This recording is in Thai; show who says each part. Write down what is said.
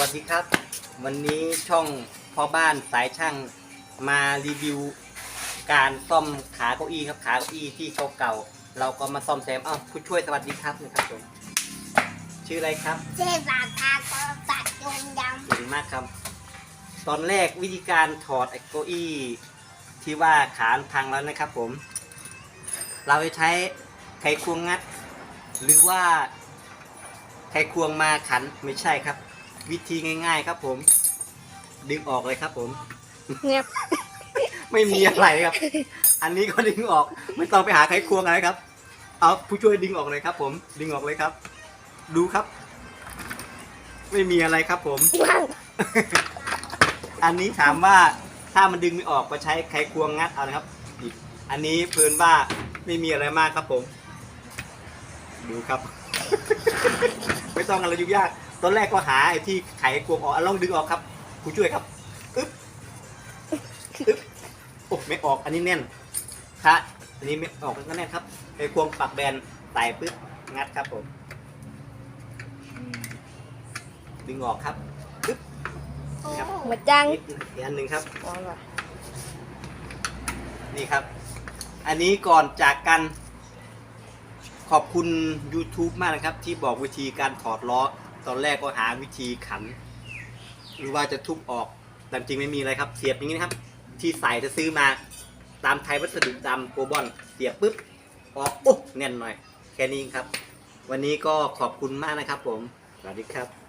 Speaker 1: วัสดีครับ วันนี้ช่องพ่อบ้านสายช่างมารีวิว การซ่อมขาเก้าอี้ครับขาเก้าอี้ที่เก่าๆเราก็มาซ่อมแซมอ้าวผู้ช่วยสวัสดีครับนะครับผมชื่ออะไรครับ
Speaker 2: เทพาทาก็ตัดยงย
Speaker 1: เก่งมากครับ ตอนแรกวิธีการถอดไอ้เก้าอี้ที่ว่าขานพังแล้วนะครับผม เราจะใช้ไขควงงัด หรือว่าไขควงมาขันไม่ใช่ครับ วิธีง่ายๆครับผม ดึงออกเลยครับผมำ
Speaker 2: เงียบ
Speaker 1: ไม่มีอะไรครับ อันนี้ก็ดึงออก ไม่ต้องไปหาไขควงอะไรครับ เอาผู้ช่วยดึงออกเลยครับ ผม ดึงออกเลยครับ ดูครับ ไม่มีอะไรครับผม
Speaker 2: ว่าง
Speaker 1: อันนี้ถามว่าถ้ามันดึงไม่ออกก็ใช้ไขควงงัดเอานะครับอีกอันนี้เพลินว่าไม่มีอะไรมากครับผม ดูครับ ไม่ต้องอะไรยุ่งยาก ตอนแรกก็หาไอ้ที่ไขควงออกอะลองดึงออกครับผู้ช่วยครับอึ๊บอึ๊บโอ้ไม่ออกอันนี้แน่นถ้าอันนี้ไม่ออกก็แน่นครับไขควงปักแบนใส่ปึ๊บงัดครับผมอืมดึงออกครับอึ๊บครับ
Speaker 2: หัวจัง
Speaker 1: อีกอีกอันหนึ่งครับ
Speaker 2: อ๋อเหรอ
Speaker 1: นี่ครับ อันนี้ก่อนจากกันขอบคุณ YouTube มากนะครับ ที่บอกวิธีการถอดล้อ ตอนแรกก็หาวิธีขัน หรือว่าจะทุบออกแต่จริงไม่มีอะไรครับ เสียบอย่างนี้นะครับ ที่ใส่จะซื้อมาตามไทยวัสดุตามโกบอนเสียบปุ๊บออกปุ๊บแน่นหน่อย แค่นี้ครับ วันนี้ก็ขอบคุณมากนะครับผม สวัสดีครับ